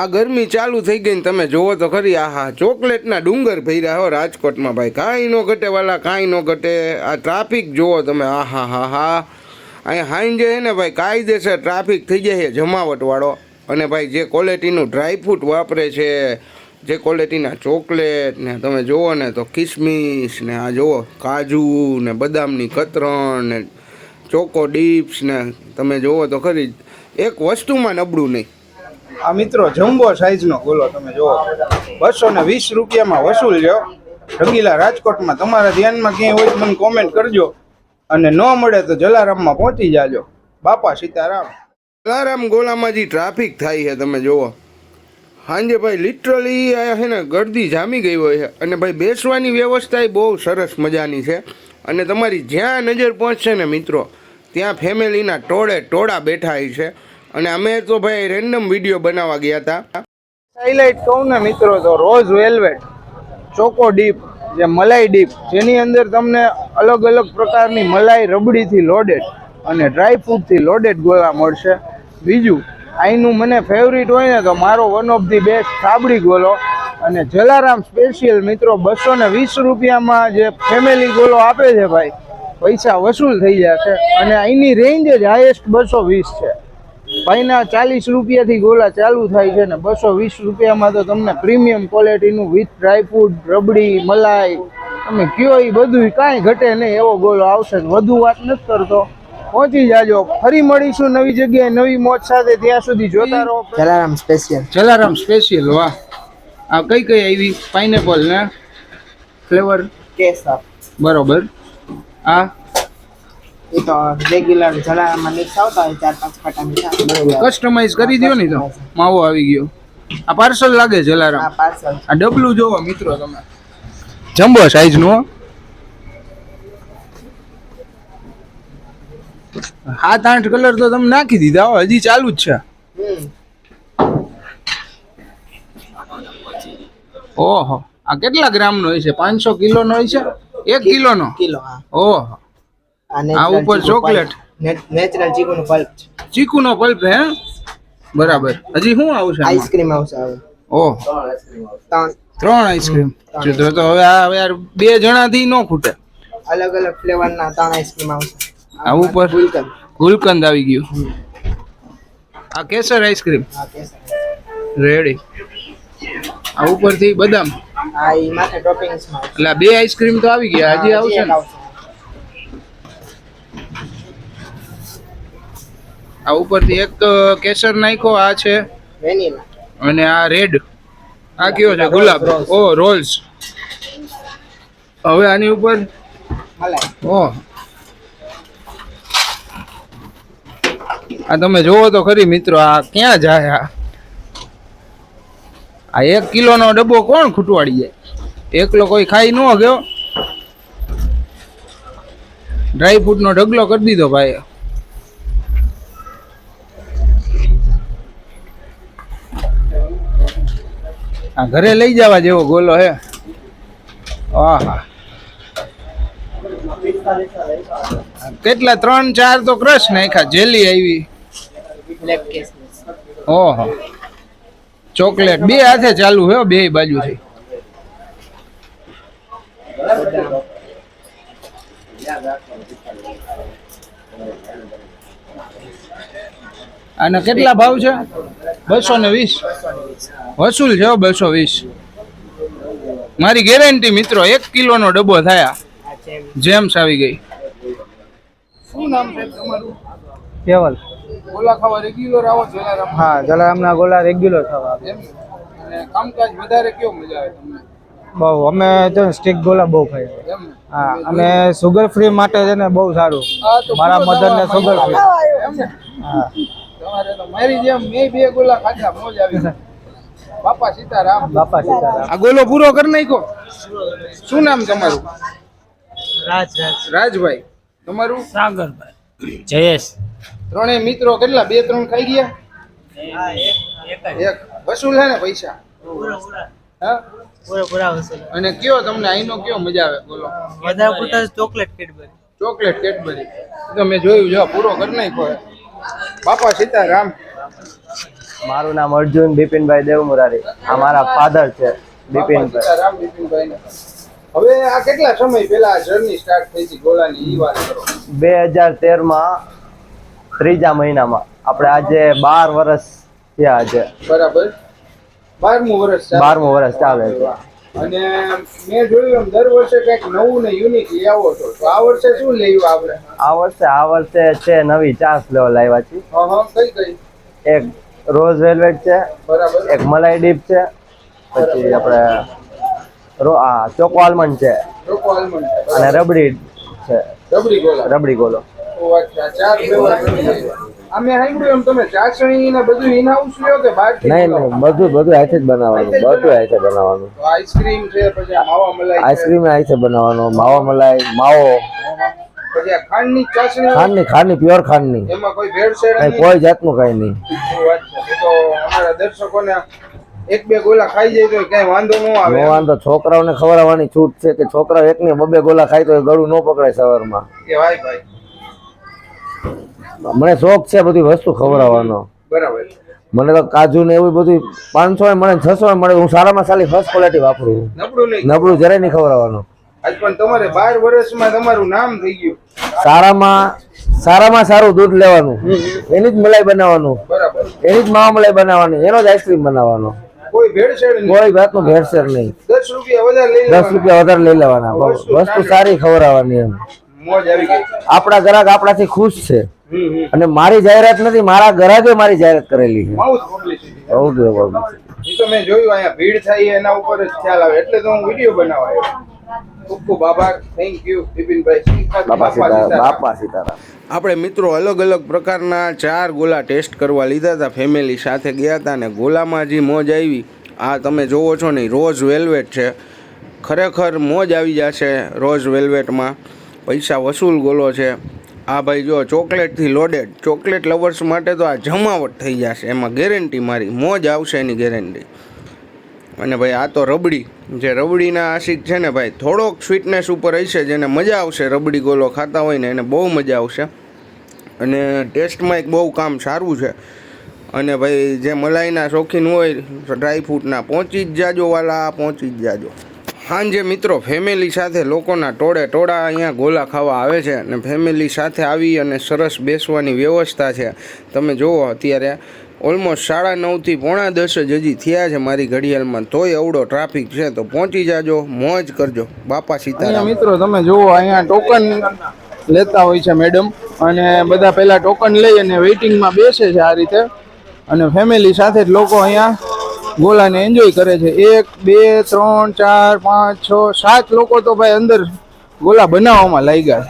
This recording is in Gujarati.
આ ગરમી ચાલુ થઈ ગઈ ને તમે જોવો તો ખરી, આહા, ચોકલેટના ડુંગર ભર્યા હો રાજકોટમાં ભાઈ. કાંઈ ન ઘટે વાલા, કાંઈ ન ઘટે. આ ટ્રાફિક જોવો તમે, આહા, હા હા. અહીંયા હાઈન જે ને ભાઈ, કાયદેસર ટ્રાફિક થઈ જાય છે જમાવટવાળો અને ભાઈ, જે ક્વોલિટીનું ડ્રાયફ્રૂટ વાપરે છે, જે ક્વોલિટીના ચોકલેટ ને, તમે જુઓ ને તો કિસમિસ ને, આ જુઓ કાજુ ને, બદામની કતરણ ને, ચોકો ડીપ્સ ને, તમે જુઓ તો ખરી. એક વસ્તુમાં નબળું નહીં. આ મિત્રો જમ્બો સાઈઝનો ગોલો તમે જુઓ. બસો ને વીસ રૂપિયામાં વસૂલ જો રંગીલા રાજકોટમાં તમારા ધ્યાનમાં ક્યાંય હોય મને કોમેન્ટ કરજો. અને ન મળે તો જલારામમાં પહોંચી જાજો. બાપા સીતારામ. જલારામ ગોલામાં જે ટ્રાફિક થાય છે તમે જુઓ. સાંજે ભાઈ લિટરલી છે ને ગરદી જામી ગઈ હોય છે. અને ભાઈ બેસવાની વ્યવસ્થા બહુ સરસ મજાની છે. અને તમારી જ્યાં નજર પહોંચશે ને મિત્રો, ત્યાં ફેમિલીના ટોળે ટોળા બેઠા છે અને અમે તો ભાઈ રેન્ડમ વીડિયો બનાવવા ગયા હતા. હાઇલાઇટ કહું ને મિત્રો તો, રોઝ વેલ્વેટ ચોકો ડીપ જે મલાઈ ડીપ જેની અંદર તમને અલગ અલગ પ્રકારની મલાઈ રબડીથી લોડેડ અને ડ્રાય ફ્રૂટથી લોડેડ ગોળા મળશે. બીજું અહીંનું મને ફેવરિટ હોય ને તો મારો વન ઓફ ધી બેસ્ટ સાબડી ગોલો અને જલારામ સ્પેશિયલ મિત્રો બસો ને વીસ રૂપિયામાં જે ફેમિલી ગોલો આપે છે ભાઈ, પૈસા વસૂલ થઈ જશે અને અહીંની રેન્જ જ હાઈએસ્ટ બસો વીસ છે. ભાઈના ચાલીસ રૂપિયાથી ગોલા ચાલુ થાય છે ને બસો વીસ રૂપિયામાં તો તમને premium ક્વોલિટીનું with dry fruit rabdi malai તમે કયો એ બધું કાંઈ ઘટે નહીં એવો ગોલો આવશે વધુ વાત નથી કરતો. પહોંચી જાજો. ફરી મળીશું નવી જગ્યાએ નવી મોજ સાથે. ત્યાં સુધી જોતા રહો. જલારામ સ્પેશિયલ જલારામ સ્પેશિયલ વાહ. આ કઈ કઈ આવી? પાઇનેપલ ને? ફ્લેવર કેસર. બરોબર. આ? એ તો રેગ્યુલર જલારામાં મિક્સ આવતા હોય ચાર પાંચ ખાટા મીઠા. કસ્ટમાઇઝ કરી દો ને તો. માવો આવી ગયો. આ પાર્સલ લાગે આ પાર્સલ આ ડબલું જોવો મિત્રો તમે. જમ્બો સાઈઝનું સાત આઠ કલર તો તમે નાખી દીધા હો. હજી ચાલુ જ છે. ઓહો. આ કેટલા ગ્રામ નો હોય છે? પાંચસો કિલો નો હોય છે? એક કિલો નો કિલો ઓહો. આ ઉપર ચોકલેટ? નેચરલ ચીકુનું પલ્પ ચીકુ નો પલ્પ હે? બરાબર. હજી શું આવશે આઈસ્ક્રીમ આવશે ઓહ ત્રણ. આઈસ્ક્રીમ તો તો હવે આ યાર બે જણાથી ન ખૂટે. અલગ અલગ ફ્લેવરના ત્રણ આઈસ્ક્રીમ આવશે. આ ઉપર? ગુલકંદ. ગુલકંદ આવી ગયું. આ કેસર આઈસ્ક્રીમ કેસર. રેડી આ ઉપરથી બદામ. આ માથે ટોપિંગ્સમાં એટલે બે આઈસ્ક્રીમ તો આવી ગયા. હજી આવશે ને? આ ઉપરથી એક કેસર નાખ્યો આ છે. અને આ રેડ. આ કયો છે? ગુલાબ. ઓ રોલ્સ. હવે આની ઉપર? ઓ. આ તમે જોવો તો ખરી મિત્રો આ ક્યાં જાય આ? આ એક કિલોનો ડબ્બો કોણ ખૂટવાડી જાય? એકલો કોઈ ખાઈ ન ગયો? ડ્રાય ફ્રૂટનો ઢગલો કરી દીધો ભાઈ આ ઘરે લઈ જવા જેવો ગોલો હે. આહા. કેટલા? ત્રણ, ચાર તો ક્રશ નાખ્યા. જેલી આવી. ઓહો. ચોકલેટ બે હાથે ચાલુ હે બે બાજુથી. આના કેટલા ભાવ છે? બસો ને વીસ. વસૂલ છે બસો વીસ. મારી ગેરંટી મિત્રો એક કિલોનો ડબ્બો થયા. જેમ્સ આવી ગઈ. શું નામ છે તમારું? કેવલ. ગોલા ખાવા રેગ્યુલર આવો જલારામ? હા જલારામના ગોલા રેગ્યુલર થવા એમ? કામકાજ વધારે કેવું મજા આવે તમને? બહુ અમે છે ને સ્ટીક ગોલા બહુ ખાઈએ. હા અને સુગર ફ્રી માટે છે ને બહુ સારું. તો મારા મધર ને સુગર ફ્રી એમ ને? હા. તમારે તો મારી જેમ મેં બે ગોલા ખાધા મોજ આવી બાપા સીતારામ. બાપા સીતારામ. આ ગોલો પૂરો કરી નાખ્યો. શું નામ તમારું? રાજ રાજ. રાજભાઈ. તમારું? સાગરભાઈ. જયેશ. ત્રણેય મિત્રો કેટલા? બે ત્રણ ખાઈ ગયા? એક વસૂલ હે ને પૈસા? હા? પૂરા પૂરા અને કયો તમને અહીંનો કયો મજા આવે? બોલો. વધારે પૂરતા ચોકલેટ કેડબરી. Chocolate Cadbury. તો મેં જોયું જો પૂરો કરી નાખ્યો બાપા સીતારામ. મારું નામ અર્જુન બિપિનભાઈ દેવમુરારી. આ મારા ફાધર છે બિપિનભાઈ. હવે આ કેટલા સમય પહેલા જર્ની સ્ટાર્ટ થઈ હતી ગોલાની એ વાત કરો. બે હજાર તેરમાં ત્રીજા મહિનામાં. આપણે આજે બાર વર્ષ થયા આજે. બરાબર. બારમું વર્ષ. બારમું વર્ષ ચાલે છે. અને મેં જોયું દર વર્ષે કંઈક નવું ને યુનિક લઈ આવો છો. તો આ વર્ષે શું લેવું આપણે? આ વર્ષે આ વર્ષે છે નવી ચાસ લેવા લાવ્યા છે કઈ કઈ? એક રોઝ વેલ્વેટ છે એક મલાઈ ડીપ છે પછી આપણે રો આ ચોકો આલમંડ છે. અને રબડી છે. રબડી ગોલા. રબડી ગોલો. માવા મલાઈ માવો ખાંડની ખાંડની પ્યોર ખાંડની. કોઈ જાતનું કઈ નહીં. અમારા દર્શકોને એક બે ગોલા ખાઈ જાય તો કઈ વાંધો ન આવે. નો વાંધો. છોકરાઓને ખવડાવવાની છૂટ છે કે છોકરા એક ને બબે ગોલા ખાય તો ગળું ન પકડાય સવારમાં. કે ભાઈ ભાઈ. મને શોખ છે બધી વસ્તુ ખવડાવવાનો. બરાબર. મને તો કાજુ ને એવું બધું પાંચસો મળે છસો મળે હું સારામાં સારી ફર્સ્ટ ક્વોલિટી વાપરું નબળું નહીં. નબળું જરાય નહીં ખવડાવવાનું. આજ પણ તમારે બાર વર્ષમાં તમારું નામ થઈ ગયું. સારામાં સારામાં સારું દૂધ લેવાનું. એની જ મલાઈ બનાવવાનું. એની જ માવા મલાઈ બનાવવાની. એનો જ આઈસ્ક્રીમ બનાવવાનો. કોઈ વાતનું ભેળસેળ નહીં. દસ રૂપિયા વધારે લઈ લેવાના. વસ્તુ સારી ખવડાવવાની એમ. આપણા ગ્રાહક આપણાથી ખુશ છે. અને મારી જાહેરાત નથી મારા ગ્રાહકે મારી જાહેરાત કરેલી છે. બહુ તો મેં જોયું અહીંયા ભીડ થાય એના ઉપર જ ખ્યાલ આવે. એટલે તો હું વીડિયો બનાવવા આવ્યો. ખૂબ ખૂબ આભાર. થેન્ક યુ બિપિનભાઈ બાપા સીતારામ. બાપા સીતારામ. આપણે મિત્રો અલગ અલગ પ્રકારના ચાર ગોલા ટેસ્ટ કરવા લીધા હતા. ફેમિલી સાથે ગયા હતા અને ગોલામાં જે મોજ આવી આ તમે જોવો છો ને રોઝ વેલ્વેટ છે. ખરેખર મોજ આવી જશે રોઝ વેલ્વેટમાં પૈસા વસૂલ ગોલો છે. આ ભાઈ જો ચોકલેટથી લોડેડ ચોકલેટ લવર્સ માટે તો આ જમાવટ થઈ જશે. એમાં ગેરંટી મારી મોજ આવશે એની ગેરંટી અને ભાઈ આ તો રબડી. જે રબડીના આશિક છે ને ભાઈ, થોડોક સ્વીટનેસ ઉપર હશે, જેને મજા આવશે રબડી ગોલો ખાતા હોય ને, એને બહુ મજા આવશે. અને ટેસ્ટમાં એક બહુ કામ સારું છે. અને ભાઈ, જે મલાઈના શોખીન હોય ડ્રાયફ્રૂટના પહોંચી જ જાજો વાલા, પહોંચી જ જાજો. સાંજે મિત્રો ફેમિલી સાથે લોકોના ટોળે ટોળા અહીંયા ગોલા ખાવા આવે છે અને ફેમિલી સાથે આવી અને સરસ બેસવાની વ્યવસ્થા છે. તમે જુઓ અત્યારે ઓલમોસ્ટ સાડા નવથી પોણા દસ જ હજી થયા છે મારી ઘડિયાળમાં. તોય અવડો ટ્રાફિક છે તો પહોંચી જાજો, મોજ કરજો. બાપા સીતારામ. મિત્રો તમે જુઓ અહીંયા ટોકન લેતા હોય છે મેડમ અને બધા પહેલાં ટોકન લઈ અને વેઇટિંગમાં બેસે છે આ રીતે. અને ફેમિલી સાથે જ લોકો અહીંયા ગોલાને એન્જોય કરે છે. એક, બે, ત્રણ, ચાર, પાંચ, છ, સાત લોકો તો ભાઈ અંદર ગોલા બનાવવામાં લાગ્યા